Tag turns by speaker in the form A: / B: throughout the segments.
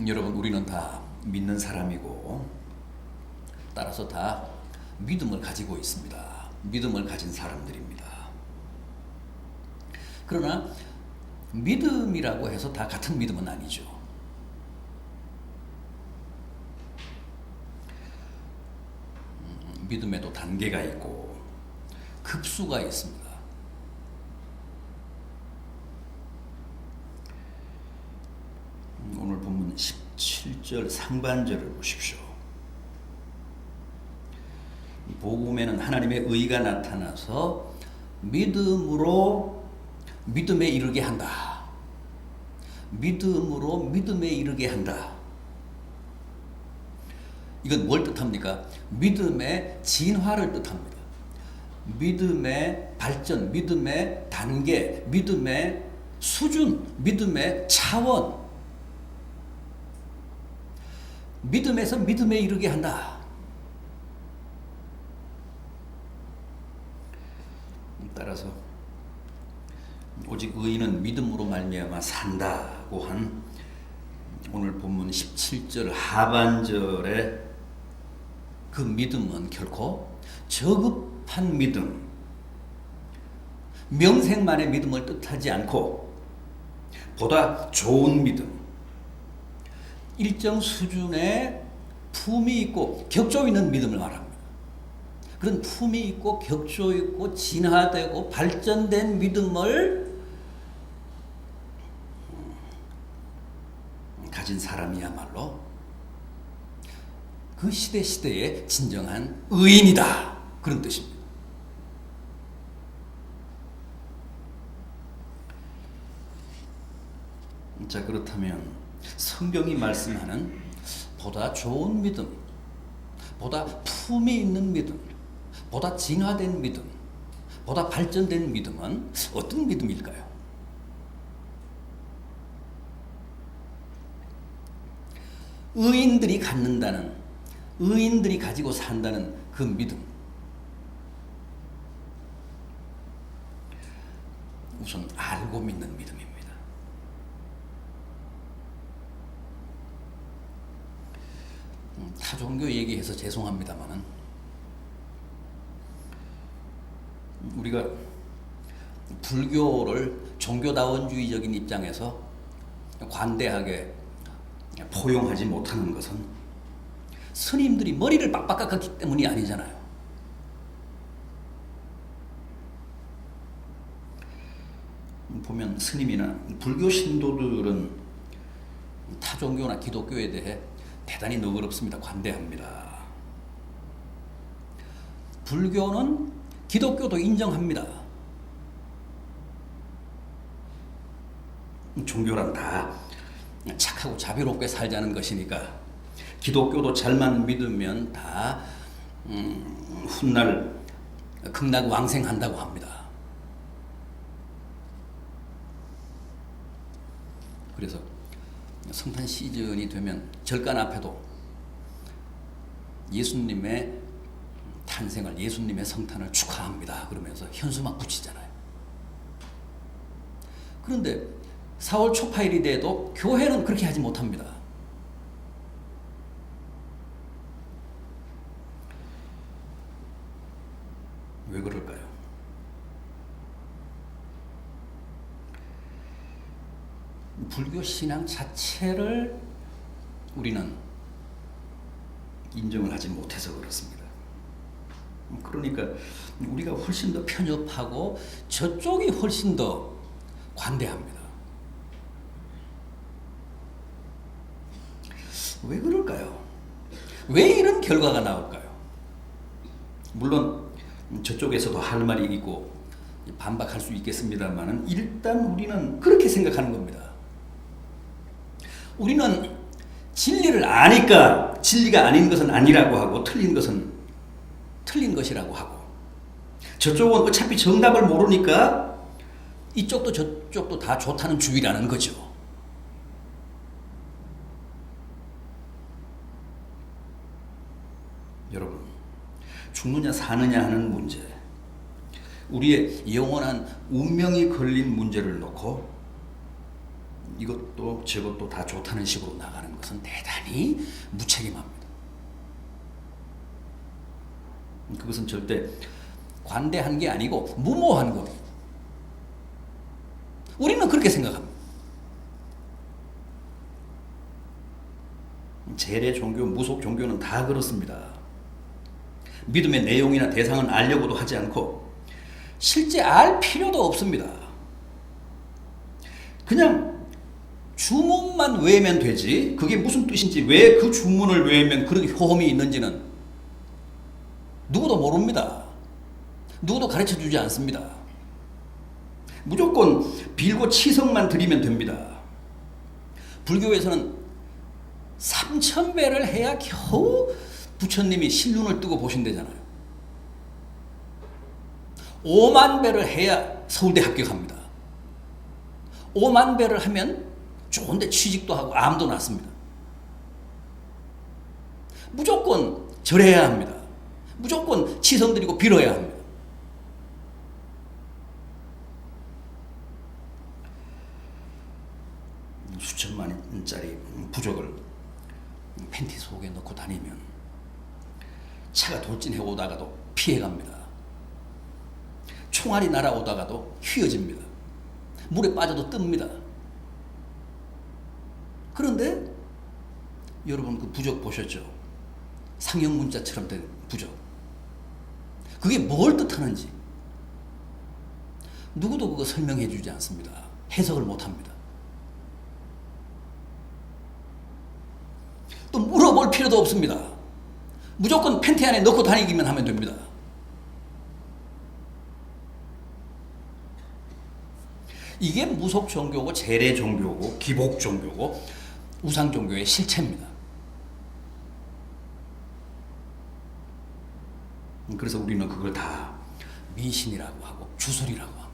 A: 음, 여러분 우리는 다 믿는 사람이고 따라서 다 믿음을 가지고 있습니다. 믿음을 가진 사람들입니다. 그러나 믿음이라고 해서 다 같은 믿음은 아니죠. 음, 믿음에도 단계가 있고 급수가 있습니다. 음, 오늘 본문 17절 상반절을 보십시오. 복음에는 하나님의 의가 나타나서 믿음으로 믿음에 이르게 한다. 믿음으로 믿음에 이르게 한다. 이건 뭘 뜻합니까? 믿음의 진화를 뜻합니다. 믿음의 발전, 믿음의 단계, 믿음의 수준, 믿음의 차원. 믿음에서 믿음에 이르게 한다. 따라서 오직 의인은 믿음으로 말미암아 산다고 한 오늘 본문 17절 하반절에 그 믿음은 결코 저급한 믿음, 명색만의 믿음을 뜻하지 않고 보다 좋은 믿음, 일정 수준의 품이 있고 격조 있는 믿음을 말합니다. 그런 품이 있고 격조 있고 진화되고 발전된 믿음을 가진 사람이야말로 그 시대 시대의 진정한 의인이다 그런 뜻입니다. 자 그렇다면 성경이 말씀하는 보다 좋은 믿음, 보다 품이 있는 믿음, 보다 진화된 믿음, 보다 발전된 믿음은 어떤 믿음일까요? 의인들이 갖는다는, 의인들이 가지고 산다는 그 믿음. 우선 알고 믿는 믿음입니다. 음, 타종교 얘기해서 죄송합니다만은 우리가 불교를 종교다원주의적인 입장에서 관대하게 포용하지 못하는 것은 스님들이 머리를 빡빡 깎았기 때문이 아니잖아요. 보면 스님이나 불교 신도들은 타 종교나 기독교에 대해 대단히 너그럽습니다. 관대합니다. 불교는 기독교도 인정합니다. 종교란 다 착하고 자비롭게 살자는 것이니까 기독교도 잘만 믿으면 다 음, 훗날 극락 왕생한다고 합니다. 그래서 성탄 시즌이 되면 절간 앞에도 예수님의 탄생을 예수님의 성탄을 축하합니다. 그러면서 현수막 붙이잖아요. 그런데 4월 초파일이 돼도 교회는 그렇게 하지 못합니다. 왜 그럴까요? 불교 신앙 자체를 우리는 인정을 하지 못해서 그렇습니다. 그러니까 우리가 훨씬 더 편협하고 저쪽이 훨씬 더 관대합니다. 왜 그럴까요? 왜 이런 결과가 나올까요? 물론 저쪽에서도 할 말이 있고 반박할 수 있겠습니다만은 일단 우리는 그렇게 생각하는 겁니다. 우리는 진리를 아니까 진리가 아닌 것은 아니라고 하고 틀린 것은 틀린 것이라고 하고 저쪽은 어차피 정답을 모르니까 이쪽도 저쪽도 다 좋다는 주의라는 거죠. 여러분, 죽느냐 사느냐 하는 문제, 우리의 영원한 운명이 걸린 문제를 놓고 이것도 저것도 다 좋다는 식으로 나가는 것은 대단히 무책임합니다. 그것은 절대 관대한 게 아니고 무모한 겁니다. 우리는 그렇게 생각합니다. 재래 종교, 무속 종교는 다 그렇습니다. 믿음의 내용이나 대상은 알려고도 하지 않고 실제 알 필요도 없습니다. 그냥 주문만 외우면 되지 그게 무슨 뜻인지 왜 그 주문을 외우면 그런 효험이 있는지는 누구도 모릅니다. 누구도 가르쳐 주지 않습니다. 무조건 빌고 치성만 드리면 됩니다. 불교에서는 3천 배를 해야 겨우 부처님이 실눈을 뜨고 보신대잖아요. 5만 배를 해야 서울대 합격합니다. 5만 배를 하면 좋은데 취직도 하고 암도 났습니다. 무조건 절해야 합니다. 무조건 치성 드리고 빌어야 합니다. 수천만 원짜리 부적을 팬티 속에 넣고 다니면 차가 돌진해 오다가도 피해갑니다. 총알이 날아오다가도 휘어집니다. 물에 빠져도 뜹니다. 그런데 여러분 그 부적 보셨죠? 상형 문자처럼 된 부적. 그게 뭘 뜻하는지 누구도 그거 설명해 주지 않습니다. 해석을 못 합니다. 또 물어볼 필요도 없습니다. 무조건 팬티 안에 넣고 다니기만 하면 됩니다. 이게 무속 종교고 재래 종교고 기복 종교고 우상 종교의 실체입니다. 그래서 우리는 그걸 다 미신이라고 하고 주술이라고 하고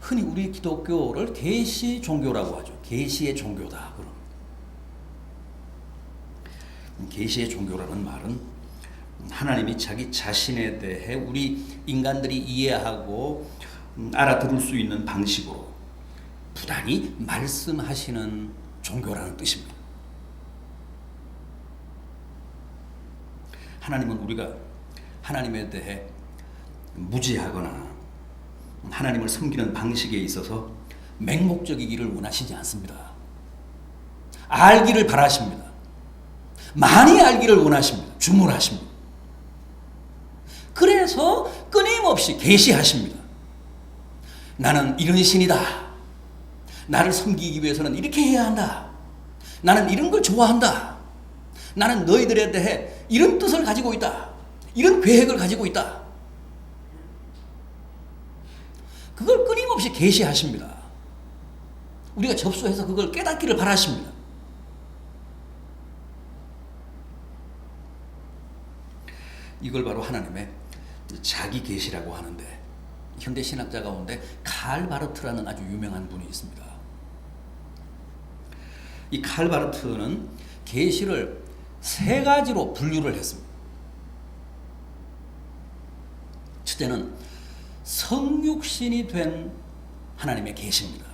A: 흔히 우리 기독교를 계시 종교라고 하죠. 계시의 종교다. 그럼 계시의 종교라는 말은 하나님이 자기 자신에 대해 우리 인간들이 이해하고 음, 알아들을 수 있는 방식으로 부단히 말씀하시는 종교라는 뜻입니다. 하나님은 우리가 하나님에 대해 무지하거나 하나님을 섬기는 방식에 있어서 맹목적이기를 원하시지 않습니다. 알기를 바라십니다. 많이 알기를 원하십니다. 주문하십니다. 그래서 끊임없이 계시하십니다. 나는 이런 신이다. 나를 섬기기 위해서는 이렇게 해야 한다. 나는 이런 걸 좋아한다. 나는 너희들에 대해 이런 뜻을 가지고 있다. 이런 계획을 가지고 있다. 그걸 끊임없이 계시하십니다. 우리가 접수해서 그걸 깨닫기를 바라십니다. 이걸 바로 하나님의 자기 계시라고 하는데 현대 신학자 가운데 칼 바르트라는 아주 유명한 분이 있습니다. 이 칼 바르트는 계시를 세 가지로 분류를 했습니다. 첫째는 성육신이 된 하나님의 계시입니다.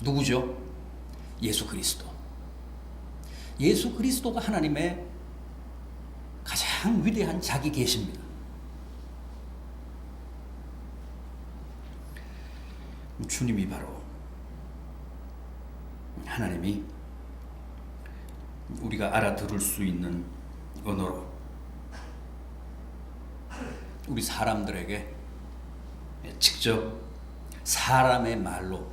A: 누구죠? 예수 그리스도. 예수 그리스도가 하나님의 가장 위대한 자기 계시입니다. 주님이 바로 하나님이 우리가 알아들을 수 있는 언어로 우리 사람들에게 직접 사람의 말로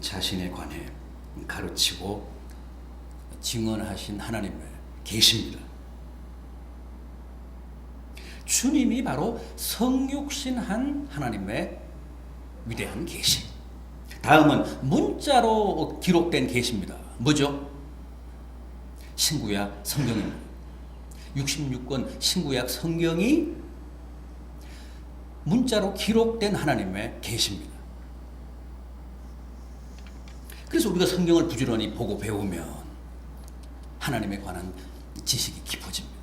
A: 자신에 관해 가르치고 증언하신 하나님의 계십니다. 주님이 바로 성육신한 하나님의 위대한 계시. 다음은 문자로 기록된 계시입니다. 뭐죠? 신구약 성경입니다. 66권 신구약 성경이 문자로 기록된 하나님의 계시입니다. 그래서 우리가 성경을 부지런히 보고 배우면 하나님에 관한 지식이 깊어집니다.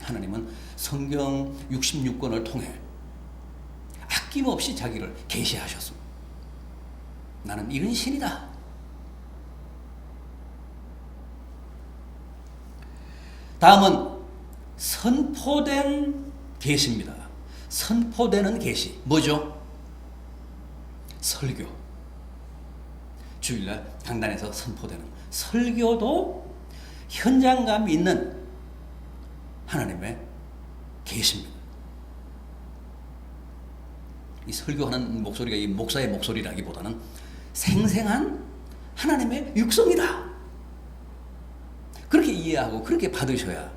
A: 하나님은 성경 66권을 통해 아낌없이 자기를 계시하셨습니다. 나는 이런 신이다. 다음은 선포된 계시입니다. 선포되는 계시 뭐죠? 설교. 주일날 강단에서 선포되는 설교도 현장감 있는 하나님의 계십니다. 이 설교하는 목소리가 이 목사의 목소리라기보다는 생생한 하나님의 육성이다. 그렇게 이해하고 그렇게 받으셔야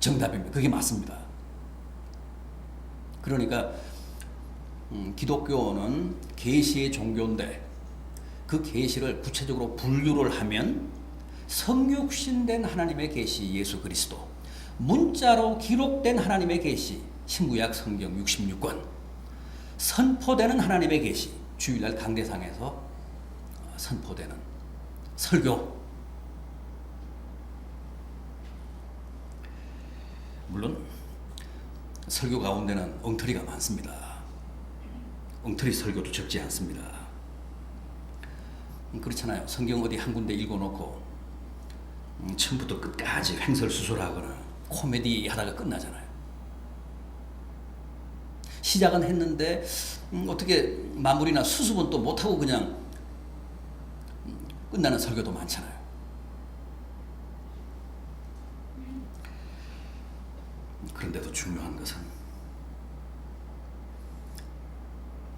A: 정답입니다. 그게 맞습니다. 그러니까 음, 기독교는 계시의 종교인데 그 계시를 구체적으로 분류를 하면 성육신된 하나님의 계시 예수 그리스도, 문자로 기록된 하나님의 계시 신구약 성경 66권, 선포되는 하나님의 계시 주일날 강대상에서 어, 선포되는 설교 물론 설교 가운데는 엉터리가 많습니다. 엉터리 설교도 적지 않습니다. 음, 그렇잖아요. 성경 어디 한 군데 읽어놓고 음, 처음부터 끝까지 횡설수설하거나 코미디 하다가 끝나잖아요. 시작은 했는데 음, 어떻게 마무리나 수습은 또 못하고 그냥 음, 끝나는 설교도 많잖아요. 그런데도 중요한 것은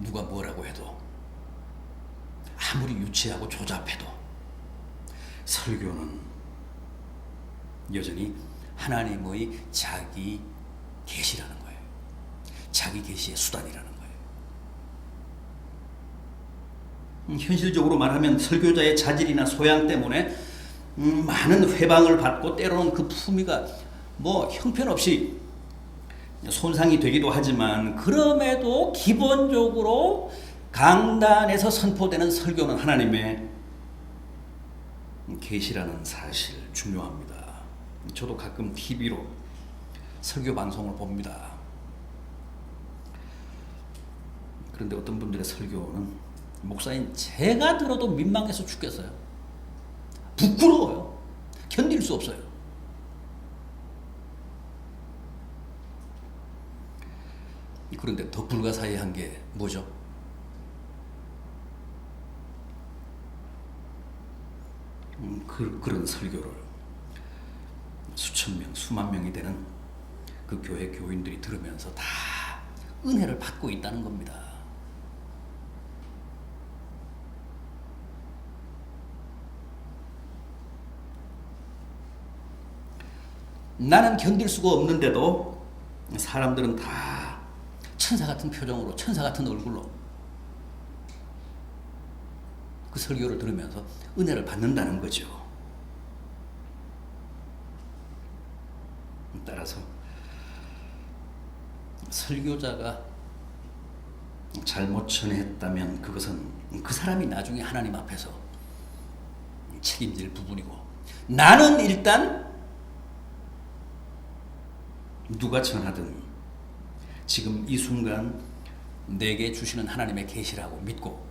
A: 누가 뭐라고 해도 아무리 유치하고 조잡해도 설교는 여전히 하나님의 자기 계시라는. 자기 계시의 수단이라는 거예요. 음, 현실적으로 말하면 설교자의 자질이나 소양 때문에 음, 많은 회방을 받고 때로는 그 품위가 뭐 형편없이 손상이 되기도 하지만 그럼에도 기본적으로 강단에서 선포되는 설교는 하나님의 계시라는 사실 중요합니다. 저도 가끔 TV로 설교 방송을 봅니다. 그런데 어떤 분들의 설교는 목사인 제가 들어도 민망해서 죽겠어요. 부끄러워요. 견딜 수 없어요. 그런데 더 불가사의한 게 뭐죠? 음, 그, 그런 설교를 수천 명, 수만 명이 되는 그 교회 교인들이 들으면서 다 은혜를 받고 있다는 겁니다. 나는 견딜 수가 없는데도 사람들은 다 천사 같은 표정으로 천사 같은 얼굴로 그 설교를 들으면서 은혜를 받는다는 거죠. 따라서 설교자가 잘못 전했다면 그것은 그 사람이 나중에 하나님 앞에서 책임질 부분이고 나는 일단 누가 전하든 지금 이 순간 내게 주시는 하나님의 계시라고 믿고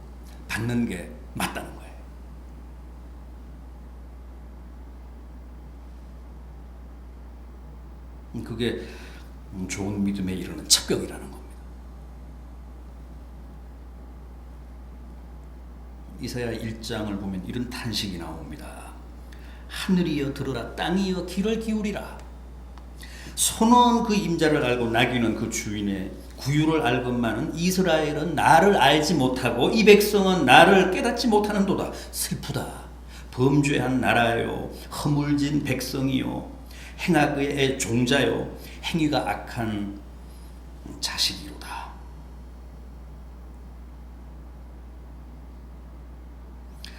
A: 받는 게 맞다는 거예요. 그게 좋은 믿음에 이르는 첩경이라는 겁니다. 이사야 1장을 보면 이런 탄식이 나옵니다. 하늘이여 들으라 땅이여 귀를 기울이라 손은 그 임자를 알고 나귀는 그 주인의 구유를 알건만은 이스라엘은 나를 알지 못하고 이 백성은 나를 깨닫지 못하는도다. 슬프다. 범죄한 나라요. 허물진 백성이요. 행악의 종자요. 행위가 악한 자식이로다.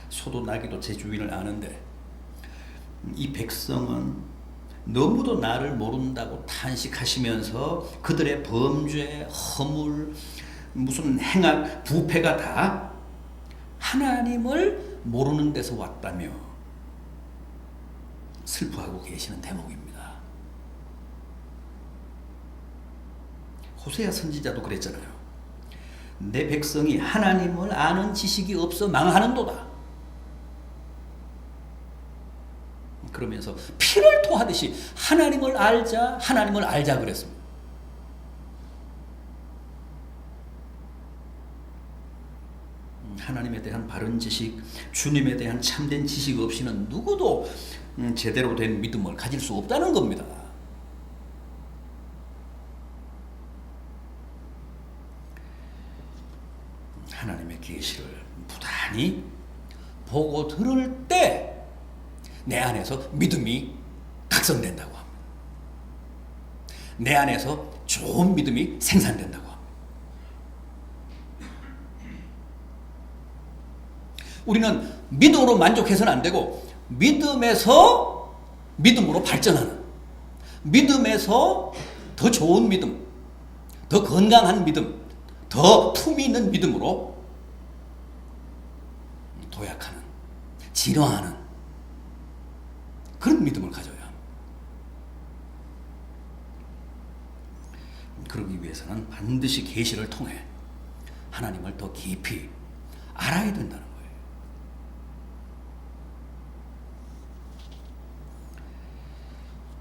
A: 소도 나귀도 제 주인을 아는데 이 백성은 너무도 나를 모른다고 탄식하시면서 그들의 범죄, 허물, 무슨 행악, 부패가 다 하나님을 모르는 데서 왔다며 슬퍼하고 계시는 대목입니다. 호세아 선지자도 그랬잖아요. 내 백성이 하나님을 아는 지식이 없어 망하는도다. 그러면서 피를 토하듯이 하나님을 알자, 하나님을 알자 그랬습니다. 음, 하나님에 대한 바른 지식, 주님에 대한 참된 지식 없이는 누구도 음, 제대로 된 믿음을 가질 수 없다는 겁니다. 하나님의 계시를 부단히 보고 들을 때 내 안에서 믿음이 각성된다고 합니다. 내 안에서 좋은 믿음이 생산된다고 합니다. 우리는 믿음으로 만족해서는 안 되고 믿음에서 믿음으로 발전하는 믿음에서 더 좋은 믿음, 더 건강한 믿음, 더 품이 있는 믿음으로 도약하는, 진화하는 그런 믿음을 합니다. 그러기 위해서는 반드시 계시를 통해 하나님을 더 깊이 알아야 된다는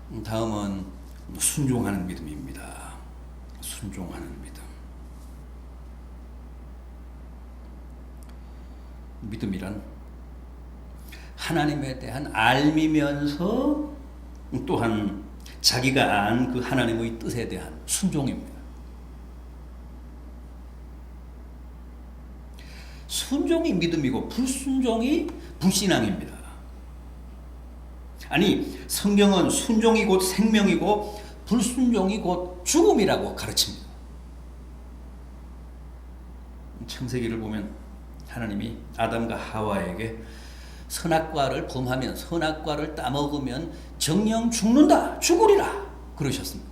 A: 거예요. 다음은 순종하는 믿음입니다. 순종하는 믿음. 믿음이란 하나님에 대한 알미면서 또한 자기가 안 그 하나님의 뜻에 대한 순종입니다. 순종이 믿음이고 불순종이 불신앙입니다. 아니 성경은 순종이 곧 생명이고 불순종이 곧 죽음이라고 가르칩니다. 창세기를 보면 하나님이 아담과 하와에게 선악과를 범하면 선악과를 따먹으면 정령 죽는다 죽으리라 그러셨습니다.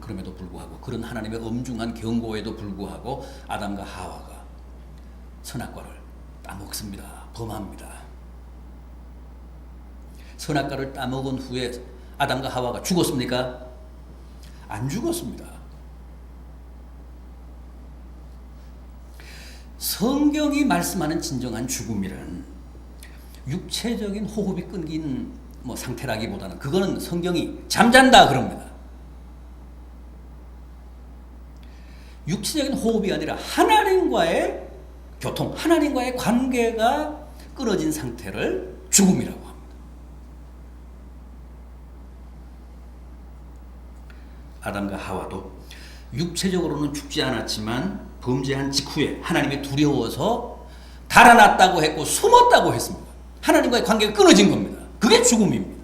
A: 그럼에도 불구하고 그런 하나님의 엄중한 경고에도 불구하고 아담과 하와가 선악과를 따먹습니다. 범합니다. 선악과를 따먹은 후에 아담과 하와가 죽었습니까? 안 죽었습니다. 성경이 말씀하는 진정한 죽음이란 육체적인 호흡이 끊긴 뭐 상태라기보다는 그거는 성경이 잠잔다 그럽니다. 육체적인 호흡이 아니라 하나님과의 교통, 하나님과의 관계가 끊어진 상태를 죽음이라고 합니다. 아담과 하와도 육체적으로는 죽지 않았지만 범죄한 직후에 하나님이 두려워서 달아났다고 했고 숨었다고 했습니다. 하나님과의 관계가 끊어진 겁니다. 그게 죽음입니다.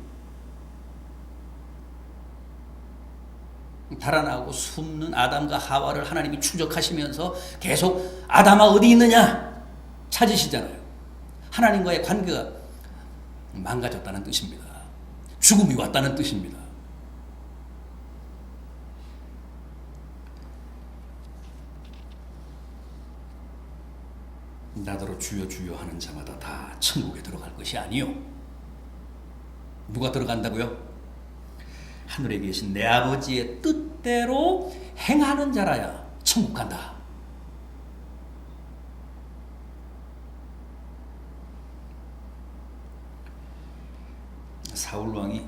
A: 달아나고 숨는 아담과 하와를 하나님이 추적하시면서 계속 아담아 어디 있느냐 찾으시잖아요. 하나님과의 관계가 망가졌다는 뜻입니다. 죽음이 왔다는 뜻입니다. 나더러 주여 주여 하는 자마다 다 천국에 들어갈 것이 아니요. 누가 들어간다고요? 하늘에 계신 내 아버지의 뜻대로 행하는 자라야 천국 간다. 사울 왕이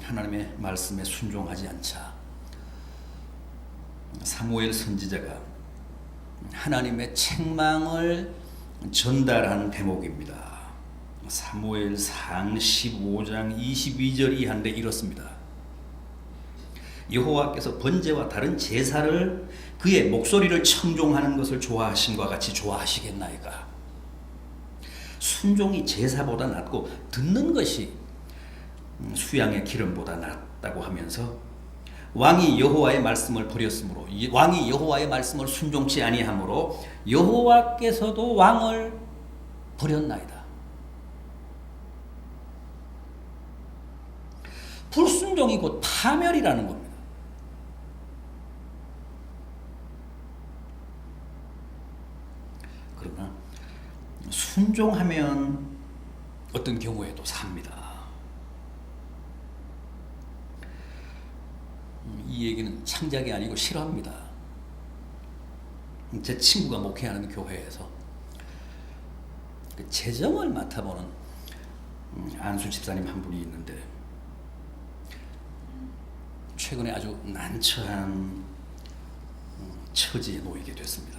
A: 하나님의 말씀에 순종하지 않자 사무엘 선지자가 하나님의 책망을 전달한 대목입니다. 사무엘 상 15장 22절 이 한데 이렇습니다. 여호와께서 번제와 다른 제사를 그의 목소리를 청종하는 것을 좋아하심과 같이 좋아하시겠나이까. 순종이 제사보다 낫고 듣는 것이 수양의 기름보다 낫다고 하면서 왕이 여호와의 말씀을 버렸으므로 왕이 여호와의 말씀을 순종치 아니하므로 여호와께서도 왕을 버렸나이다. 불순종이 곧 파멸이라는 겁니다. 그러나 순종하면 어떤 경우에도 삽니다. 음, 이 얘기는 창작이 아니고 실화입니다. 제 친구가 목회하는 교회에서 그 재정을 맡아보는 음, 안수 집사님 한 분이 있는데 최근에 아주 난처한 음, 처지에 놓이게 됐습니다.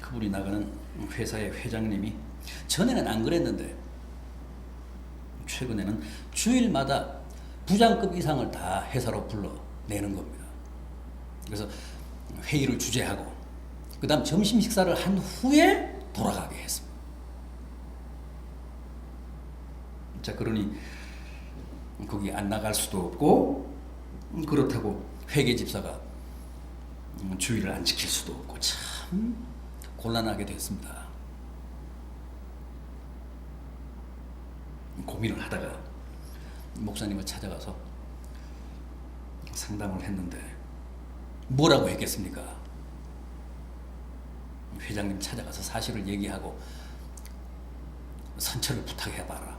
A: 그분이 나가는 회사의 회장님이 전에는 안 그랬는데 최근에는 주일마다 부장급 이상을 다 회사로 불러내는 겁니다. 그래서 회의를 주재하고 그 다음 점심 식사를 한 후에 돌아가게 했습니다. 자 그러니 거기 안 나갈 수도 없고 그렇다고 회계 집사가 주의를 안 지킬 수도 없고 참 곤란하게 됐습니다. 고민을 하다가 목사님을 찾아가서 상담을 했는데 뭐라고 했겠습니까? 회장님 찾아가서 사실을 얘기하고 선처를 부탁해봐라.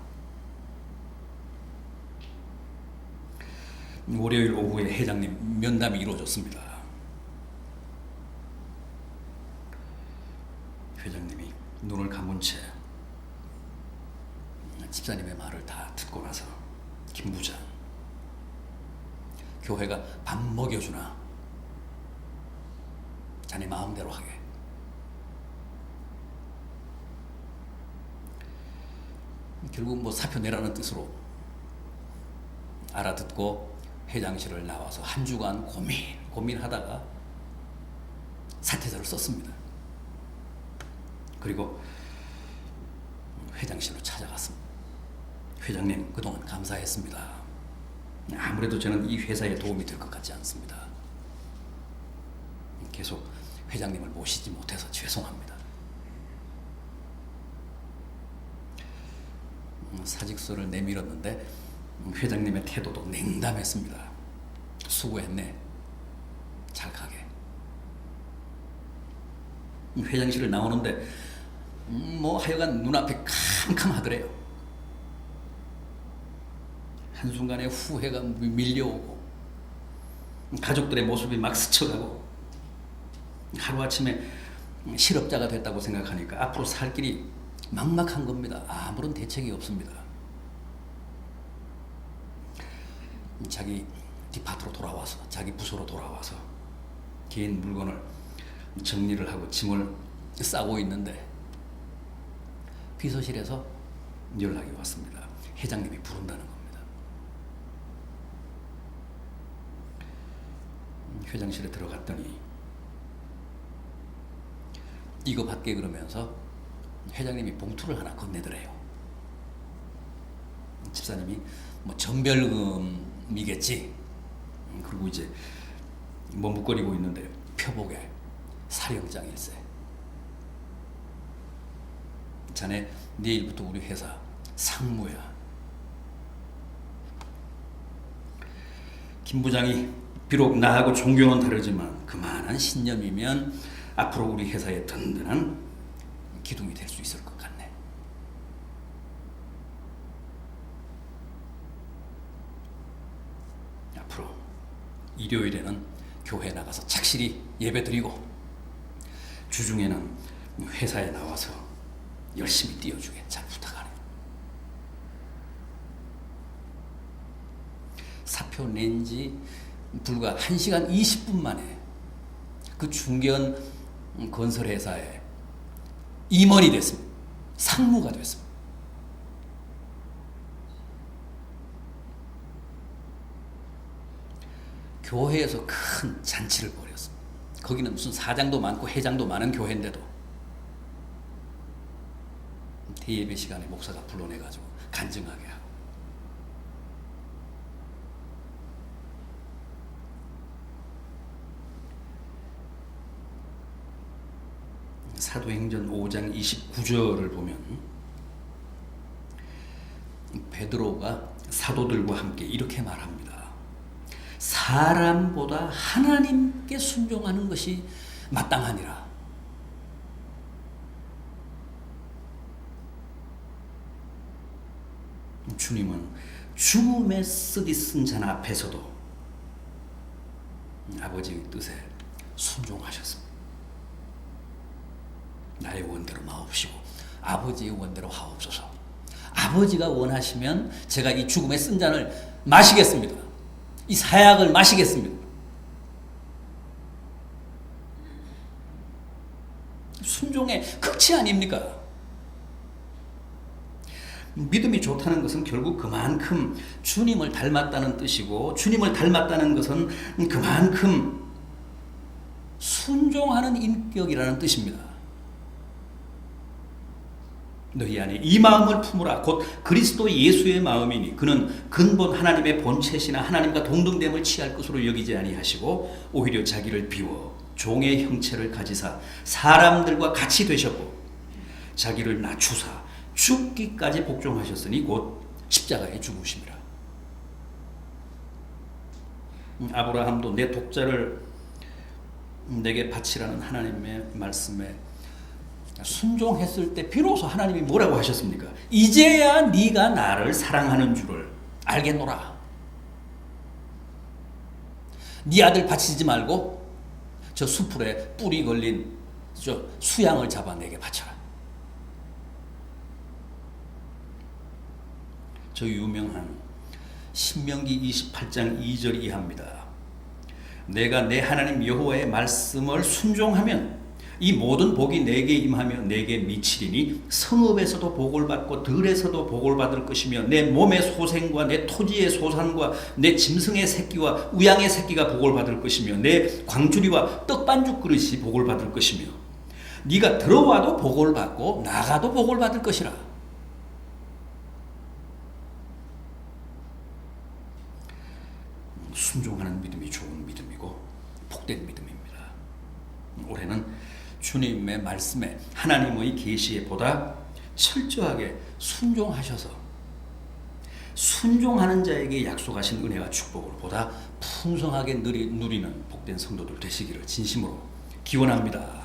A: 월요일 오후에 회장님 면담이 이루어졌습니다. 회장님이 눈을 감은 채 집사님의 말을 다 듣고 나서 김 부장 교회가 밥 먹여주나 자네 마음대로 하게 결국 뭐 사표 내라는 뜻으로 알아듣고 회장실을 나와서 한 주간 고민 고민하다가 사퇴서를 썼습니다. 그리고 회장실로 찾아갔습니다. 회장님 그동안 감사했습니다. 아무래도 저는 이 회사에 도움이 될 것 같지 않습니다. 계속 회장님을 모시지 못해서 죄송합니다. 음, 사직서를 내밀었는데 회장님의 태도도 냉담했습니다. 수고했네. 잘 가게. 회장실을 나오는데 음, 뭐 하여간 눈앞이 캄캄하더래요. 한순간에 후회가 밀려오고 가족들의 모습이 막 스쳐가고 하루아침에 실업자가 됐다고 생각하니까 앞으로 살 길이 막막한 겁니다. 아무런 대책이 없습니다. 자기 디파트로 돌아와서 자기 부서로 돌아와서 개인 물건을 정리를 하고 짐을 싸고 있는데 비서실에서 연락이 왔습니다. 회장님이 부른다는 겁니다. 회장실에 들어갔더니 이거 받게 그러면서 회장님이 봉투를 하나 건네더래요. 집사님이 뭐 정별금이겠지. 그리고 이제 머뭇거리고 있는데 표복에 사령장 일세. 자네 내일부터 우리 회사 상무야. 김 부장이 비록 나하고 종교는 다르지만 그만한 신념이면 앞으로 우리 회사의 든든한 기둥이 될 수 있을 것 같네. 앞으로 일요일에는 교회 나가서 착실히 예배 드리고 주중에는 회사에 나와서 열심히 뛰어주게 잘 부탁하네. 사표 낸지 불과 1시간 20분 만에 그 중견 건설회사에 임원이 됐습니다. 상무가 됐습니다. 교회에서 큰 잔치를 벌였습니다. 거기는 무슨 사장도 많고 회장도 많은 교회인데도 대예배 시간에 목사가 불러내가지고 간증하게 하고 사도행전 5장 29절을 보면 베드로가 사도들과 함께 이렇게 말합니다. 사람보다 하나님께 순종하는 것이 마땅하니라. 주님은 죽음의 쓰디 쓴 잔 앞에서도 아버지의 뜻에 순종하셨습니다. 나의 원대로 마옵시고 아버지의 원대로 하옵소서. 아버지가 원하시면 제가 이 죽음의 쓴 잔을 마시겠습니다. 이 사약을 마시겠습니다. 순종의 극치 아닙니까? 믿음이 좋다는 것은 결국 그만큼 주님을 닮았다는 뜻이고 주님을 닮았다는 것은 그만큼 순종하는 인격이라는 뜻입니다. 너희 안에 이 마음을 품으라. 곧 그리스도 예수의 마음이니 그는 근본 하나님의 본체시나 하나님과 동등됨을 취할 것으로 여기지 아니하시고 오히려 자기를 비워 종의 형체를 가지사 사람들과 같이 되셨고 자기를 낮추사 죽기까지 복종하셨으니 곧 십자가에 죽으심이라. 음, 아브라함도 내 독자를 내게 바치라는 하나님의 말씀에 순종했을 때 비로소 하나님이 뭐라고 하셨습니까? 이제야 네가 나를 사랑하는 줄을 알겠노라. 네 아들 바치지 말고 저 수풀에 뿌리 걸린 저 수양을 잡아 내게 바쳐라. 저 유명한 신명기 28장 2절 이하입니다. 내가 내 하나님 여호와의 말씀을 순종하면 이 모든 복이 내게 임하며 내게 미치리니 성읍에서도 복을 받고 들에서도 복을 받을 것이며 내 몸의 소생과 내 토지의 소산과 내 짐승의 새끼와 우양의 새끼가 복을 받을 것이며 내 광주리와 떡반죽 그릇이 복을 받을 것이며 네가 들어와도 복을 받고 나가도 복을 받을 것이라 순종하는 믿음이 좋은 믿음이고 복된 믿음입니다. 올해는 주님의 말씀에 하나님의 계시에 보다 철저하게 순종하셔서 순종하는 자에게 약속하신 은혜와 축복을 보다 풍성하게 누리, 누리는 복된 성도들 되시기를 진심으로 기원합니다.